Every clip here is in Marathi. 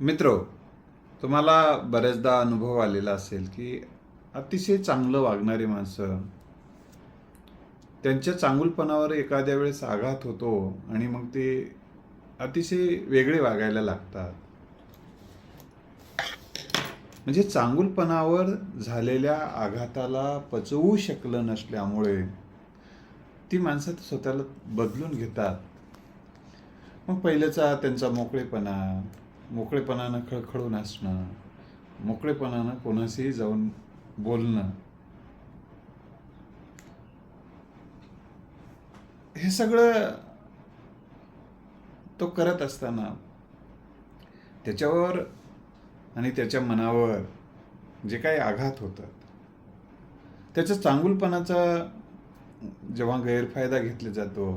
मित्र तुम्हाला बऱ्याचदा अनुभव आलेला असेल की अतिशय चांगलं वागणारी माणसं त्यांच्या चांगुलपणावर एखाद्या वेळेस आघात होतो आणि मग ते अतिशय वेगळे वागायला लागतात. म्हणजे चांगुलपणावर झालेल्या आघाताला पचवू शकलं नसल्यामुळे ती माणसं स्वतःला बदलून घेतात. मग पहिल्याचा त्यांचा मोकळेपणा मोकळेपणानं खळखळून असणं मोकळेपणानं कोणाशीही जाऊन बोलणं. हे सगळं तो करत असताना त्याच्यावर आणि त्याच्या मनावर जे काही आघात होतात त्याच्या चांगुलपणाचा जेव्हा गैरफायदा घेतला जातो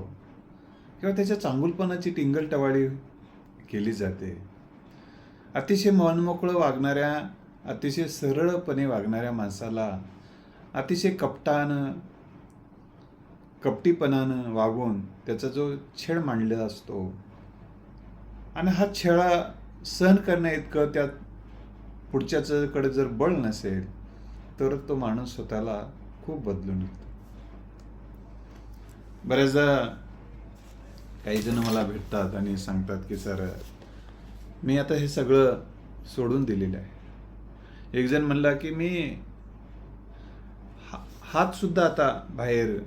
किंवा त्याच्या चांगुलपणाची टिंगलटवाळी केली जाते अतिशय मनमोकळं वागणाऱ्या अतिशय सरळपणे वागणाऱ्या माणसाला अतिशय कपटानं कपटीपणानं वागून त्याचा जो छेड मांडलेला असतो आणि हा छेळा सहन करण्या इतकं त्या पुढच्याकडे जर बळ नसेल तर तो माणूस स्वतःला खूप बदलून येतो बऱ्याचदा काही जण मला भेटतात आणि सांगतात की सर मी आता हे सगळं सोडून दिलेलं आहे. एक जण म्हणला की मी हा- हात सुद्धा आता बाहेर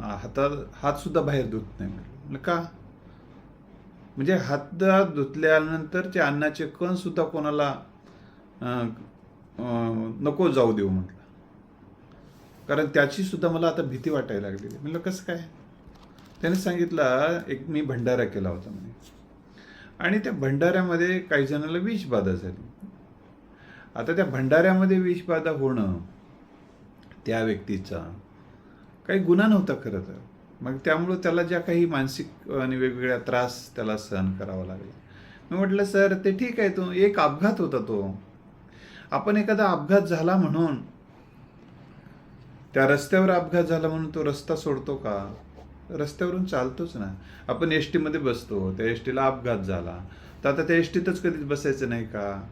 हातात हातसुद्धा बाहेर धुत नाही म्हटलं का? म्हणजे हात धुतल्यानंतर ते अन्नाचे कणसुद्धा कोणाला नको जाऊ देऊ म्हटलं. कारण त्याची सुद्धा मला आता भीती वाटायला लागलेली म्हणलं कसं काय? त्याने सांगितलं एक मी भंडारा केला होता म्हणे. आणि त्या भंडाऱ्यामध्ये काही जणाला विषबाधा झाली. आता त्या भंडाऱ्यामध्ये विषबाधा होणं त्या व्यक्तीचा काही गुन्हा नव्हता खरं तर. मग त्यामुळं त्याला ज्या काही मानसिक आणि वेगवेगळ्या त्रास त्याला सहन करावा लागला. मी म्हटलं सर ते ठीक आहे तो एक अपघात होता तो. आपण एखादा अपघात झाला म्हणून त्या रस्त्यावर अपघात झाला म्हणून तो रस्ता सोडतो का? रस्त्यावरून चालतोच ना. आपण एस टीमध्ये बसतो त्या एस टीला अपघात झाला. तर आता त्या एस टीतच कधीच बसायचं नाही का?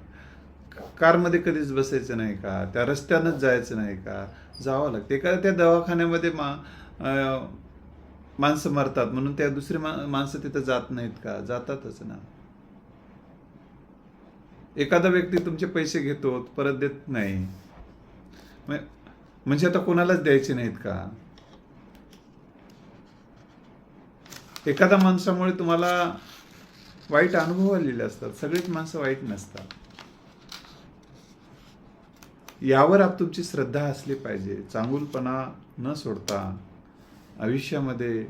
कारमध्ये कधीच बसायचं नाही का? त्या रस्त्यानंच जायचं नाही का? जावं लागतं. एखाद्या त्या दवाखान्यामध्ये मा माणसं मरतात म्हणून त्या दुसरी मा माणसं तिथं जात नाहीत का? जातातच ना. एखादा व्यक्ती तुमचे पैसे घेतो परत देत नाही. म्हणजे आता कोणालाच द्यायचे नाहीत का? एखाद्या माणसामुळे तुम्हाला वाईट अनुभव आलेले असतात. सगळीच माणसं वाईट नसतात. यावर आप तुमची श्रद्धा असली पाहिजे. चांगुलपणा न सोडता आयुष्यामध्ये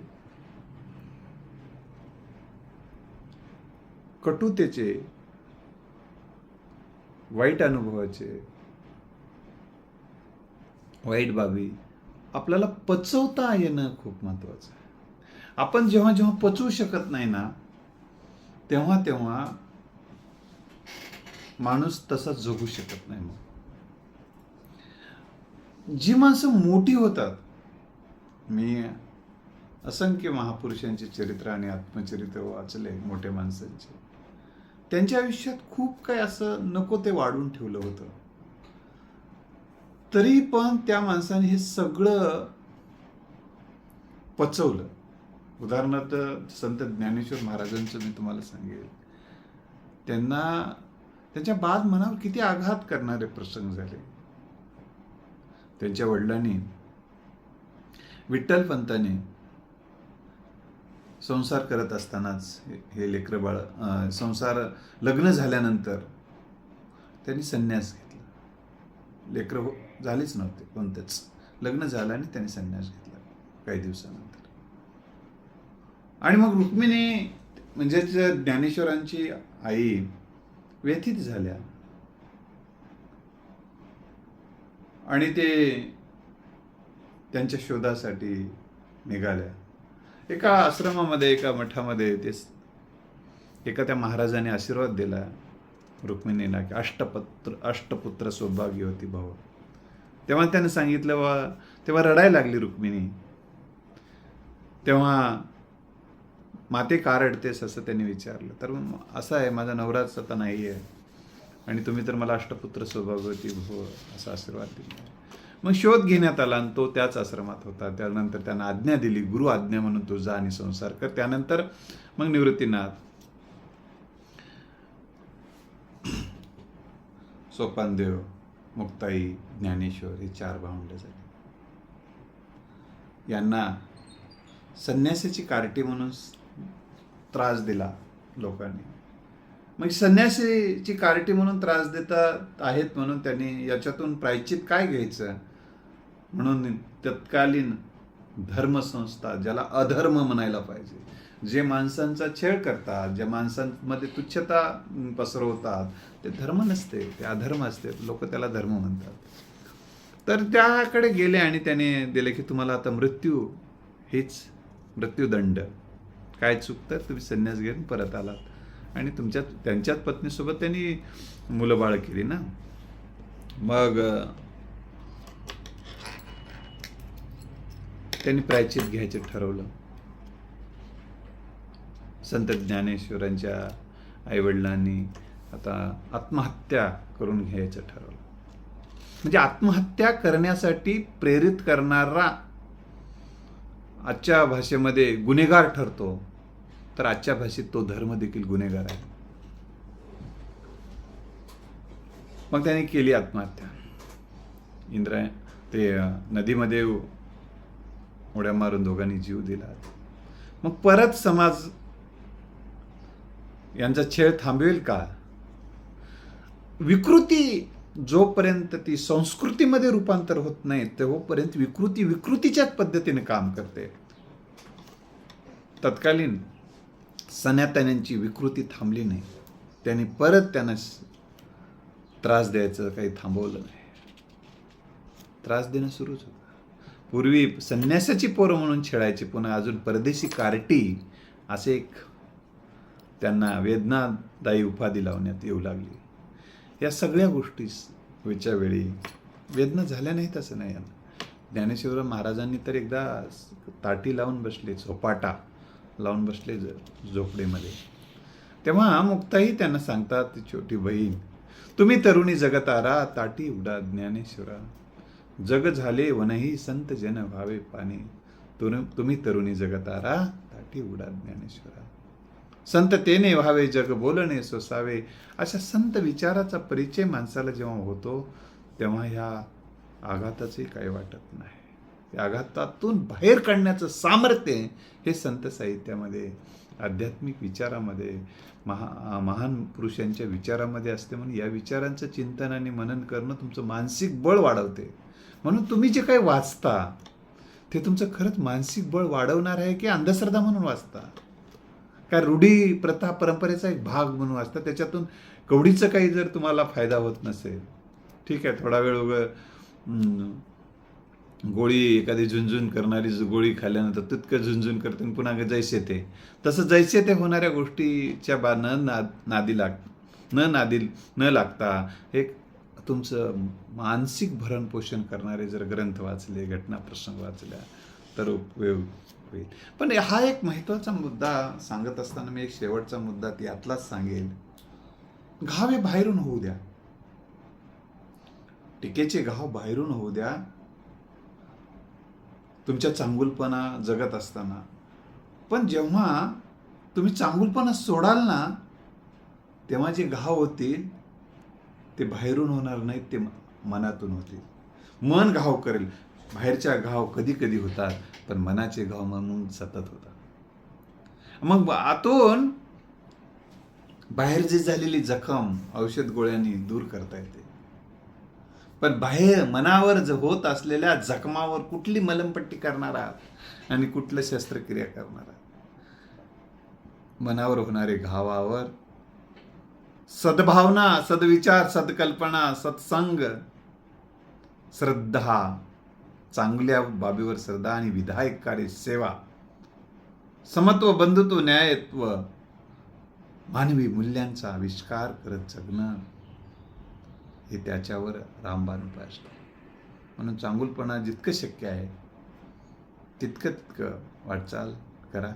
कटुतेचे वाईट अनुभवाचे वाईट बाबी आपल्याला पचवता येणं खूप महत्वाचं आहे. आपण जेव्हा जेव्हा पचवू शकत नाही ना तेव्हा तेव्हा माणूस तसा जगू शकत नाही मग. जी माणसं मोठी होतात मी असंख्य महापुरुषांचे चरित्र आणि आत्मचरित्र वाचले मोठ्या माणसांचे. त्यांच्या आयुष्यात खूप काही असं नको ते वाढून ठेवलं होतं. तरी पण त्या माणसाने हे सगळं पचवलं. उदाहरणार्थ संत ज्ञानेश्वर महाराजांचं मी तुम्हाला सांगेल. त्यांना त्यांच्या बाद मनावर किती आघात करणारे प्रसंग झाले. त्यांच्या वडिलांनी विठ्ठल पंताने संसार करत असतानाच हे- हे लेकरं बाळ संसार लग्न झाल्यानंतर त्यांनी संन्यास घेतला. लेकरं हो झालीच नव्हते कोणतेच. लग्न झालं आणि त्यांनी संन्यास घेतला काही दिवसानंतर. आणि मग रुक्मिणी म्हणजेच ज्ञानेश्वरांची आई व्यथित झाल्या. आणि ते त्यांच्या शोधासाठी निघाल्या. एका आश्रमामध्ये एका मठामध्ये ते एका त्या महाराजाने आशीर्वाद दिला रुक्मिणीला की अष्टपत्र अष्टपुत्र सौभाग्य होती भाऊ. तेव्हा त्याने सांगितलं वा तेव्हा रडायला लागली रुक्मिणी. तेव्हा माते का रडतेस असं त्यांनी विचारलं. तर मग असं आहे माझा नवराच आता नाही आहे. आणि तुम्ही तर मला अष्टपुत्र सौभागवती भो हो, असा आशीर्वाद दिला. मग शोध घेण्यात आला आणि तो त्याच आश्रमात होता. त्यानंतर त्यांना आज्ञा दिली गुरु आज्ञा म्हणून तो जा आणि संसार कर. त्यानंतर मग निवृत्तीनाथ सोपानदेव मुक्ताई ज्ञानेश्वर हे चार भावंडे झाले. यांना संन्यासाची कार्टी म्हणून त्रास दिला लोकांनी. मग संन्यासीची कार्टी म्हणून त्रास देतात आहेत म्हणून त्यांनी याच्यातून प्रायचित काय घ्यायचं? म्हणून तत्कालीन धर्मसंस्था ज्याला अधर्म म्हणायला पाहिजे जे माणसांचा छेड करतात ज्या माणसांमध्ये तुच्छता पसरवतात ते धर्म नसते ते अधर्म असते लोक त्याला धर्म म्हणतात. तर त्याकडे गेले आणि त्याने दिले की तुम्हाला आता मृत्यू हेच मृत्यूदंड. काय चुकतं तुम्ही संन्यास घेऊन परत आलात. आणि तुमच्यात त्यांच्याच पत्नीसोबत त्यांनी मुलं बाळ केली ना. मग त्यांनी प्रायचित घ्यायचं ठरवलं. संत ज्ञानेश्वरांच्या आईवडिलांनी आता आत्महत्या करून घ्यायचं ठरवलं. म्हणजे आत्महत्या करण्यासाठी प्रेरित करणारा आजच्या भाषेमध्ये गुन्हेगार ठरतो तर आजच्या भाषेत तो धर्म देखील गुन्हेगार आहे. मग त्याने केली आत्महत्या. इंद्रा ते नदीमध्ये उड्या मारून दोघांनी जीव दिला. मग परत समाज यांचा छेळ थांबवेल का? विकृती जोपर्यंत ती संस्कृतीमध्ये रूपांतर होत नाही तोपर्यंत विकृती विकृतीच्याच पद्धतीने काम करते. तत्कालीन सनातन्यांची विकृती थांबली नाही. त्यांनी परत त्यांना त्रास द्यायचं काही थांबवलं नाही. त्रास देणं सुरूच होतं. पूर्वी संन्यासाची पोरं म्हणून छेडायची पुन्हा अजून परदेशी कार्टी असे एक त्यांना वेदनादायी उपाधी लावण्यात येऊ लागली. या सगळ्या गोष्टीस वेळच्या वेळी वेदना झाल्या नाहीत असं नाही यांना. ज्ञानेश्वर महाराजांनी तर एकदा ताटी लावून बसले झोपाटा लावून बसले झोपडेमध्ये. तेव्हा मुक्ताही त्यांना सांगतात छोटी बहीण तुम्ही तरुणी जगत आरा ताटी उडा ज्ञानेश्वरा. जग झाले वनही संत जन व्हावे पाणी. तुम्ही तरुणी जगत आरा ताटी उडा ज्ञानेश्वरा. संत तेने व्हावे जग बोलणे सोसावे. अशा संत विचाराचा परिचय माणसाला जेव्हा होतो तेव्हा ह्या आघाताचंही काही वाटत नाही. या आघातातून बाहेर काढण्याचं सामर्थ्य हे संत साहित्यामध्ये आध्यात्मिक विचारामध्ये महा महान पुरुषांच्या विचारामध्ये असते. म्हणून या विचारांचं चिंतन आणि मनन करणं तुमचं मानसिक बळ वाढवते. म्हणून तुम्ही जे काही वाचता ते तुमचं खरंच मानसिक बळ वाढवणार आहे की अंधश्रद्धा म्हणून वाचता? काय रूढी प्रथा परंपरेचा एक भाग म्हणून असतं. त्याच्यातून कवडीचं काही जर तुम्हाला फायदा होत नसेल ठीक आहे थोडा वेळ उग गोळी एखादी झुंझुन करणारी गोळी खाल्ल्यानंतर तितकं झुंझुन करते आणि पुन्हा जैसे ते. तसं जैसे ते होणाऱ्या गोष्टीच्या बा न नाद नादी लाग न नादी न लागता एक तुमचं मानसिक भरणपोषण करणारे जर ग्रंथ वाचले घटना प्रसंग वाचल्या तर उपयोग होईल. पण हा एक महत्त्वाचा मुद्दा सांगत असताना मी एक शेवटचा मुद्दा यातलाच सांगेल. घाव हे बाहेरून होऊ द्या. टीकेचे घाव बाहेरून होऊ द्या. तुमच्या चांगुलपणा जगत असताना. पण जेव्हा तुम्ही चांगुलपणा सोडाल ना तेव्हा जे घाव होतील ते बाहेरून होणार नाहीत ते मनातून होतील. मन घाव करेल. बाहेरच्या घाव कधी कधी होतात पण मनाचे घाव म्हणून सतत होतात. मग आतून बाहेर जे झालेली जखम औषध गोळ्यांनी दूर करता येते. पण बाहेर मनावर होत असलेल्या जखमावर कुठली मलमपट्टी करणार आहात आणि कुठलं शस्त्रक्रिया करणार. आहात मनावर होणारे घावावर सद्भावना सद्विचार सदकल्पना सत्संग श्रद्धा चांगल्या बाबीवर श्रद्धा आणि विधायक कार्य सेवा. समत्व बंधुत्व न्यायत्व मानवी मूल्यांचा आविष्कार करत जगणं हे त्याच्यावर रामबाण उपाय असतो. म्हणून चांगुलपणा जितकं शक्य आहे तितकं तितकं वाटचाल करा.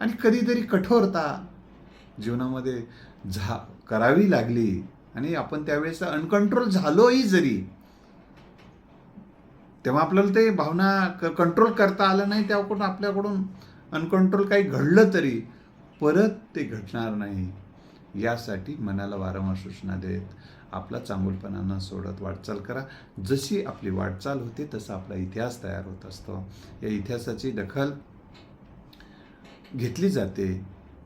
आणि कधीतरी कठोरता जीवनामध्ये झा करावी लागली आणि आपण त्यावेळेस अनकंट्रोल झालोही जरी तेव्हा आपल्याला ते भावना क कंट्रोल करता आलं नाही त्याकडून आपल्याकडून अनकंट्रोल काही घडलं तरी परत ते घडणार नाही. यासाठी मनाला वारंवार सूचना देत आपला चांगुलपणानं सोडत वाटचाल करा. जशी आपली वाटचाल होते तसा आपला इतिहास तयार होत असतो. या इतिहासाची दखल घेतली जाते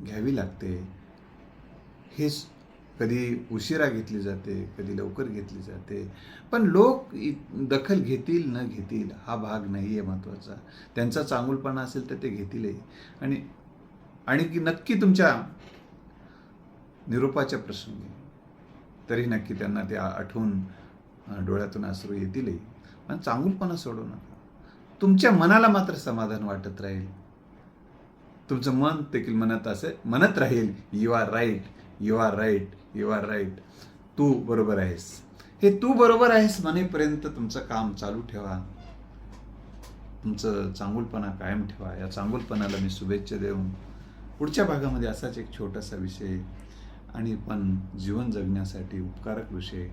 घ्यावी लागते. हेच कधी उशिरा घेतली जाते कधी लवकर घेतली जाते. पण लोक दखल घेतील न घेतील हा भाग नाही आहे महत्त्वाचा त्यांचा चांगुलपणा असेल तर ते घेतीलही. आणि आणि की नक्की तुमच्या निरोपाच्या प्रसंगी तरी नक्की त्यांना ते आठवून डोळ्यातून अश्रू येतीलही. पण चांगुलपणा सोडू नका. तुमच्या मनाला मात्र समाधान वाटत राहील. तुमचं मन देखील म्हणत असे म्हणत राहील you are right you are right you are right तू बरोबर आहेस. हे तू बरोबर आहेस म्हणेपर्यंत तुमचं काम चालू ठेवा. तुमचं चांगुलपणा कायम ठेवा. या चांगुलपणाला मी शुभेच्छा देऊन पुढच्या भागामध्ये असाच एक छोटासा विषय आणि पण जीवन जगण्यासाठी उपकारक विषय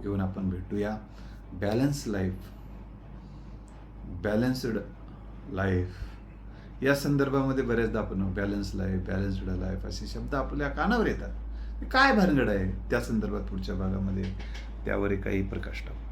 घेऊन आपण भेटूया. बॅलन्स लाईफ बॅलन्स्ड लाईफ या संदर्भामध्ये बऱ्याचदा आपण बॅलन्स लाईफ बॅलन्स्ड लाईफ असे शब्द आपल्या कानावर येतात. काय भानगड आहे त्या संदर्भात पुढच्या भागामध्ये? त्यावर काही प्रकाश टाकू.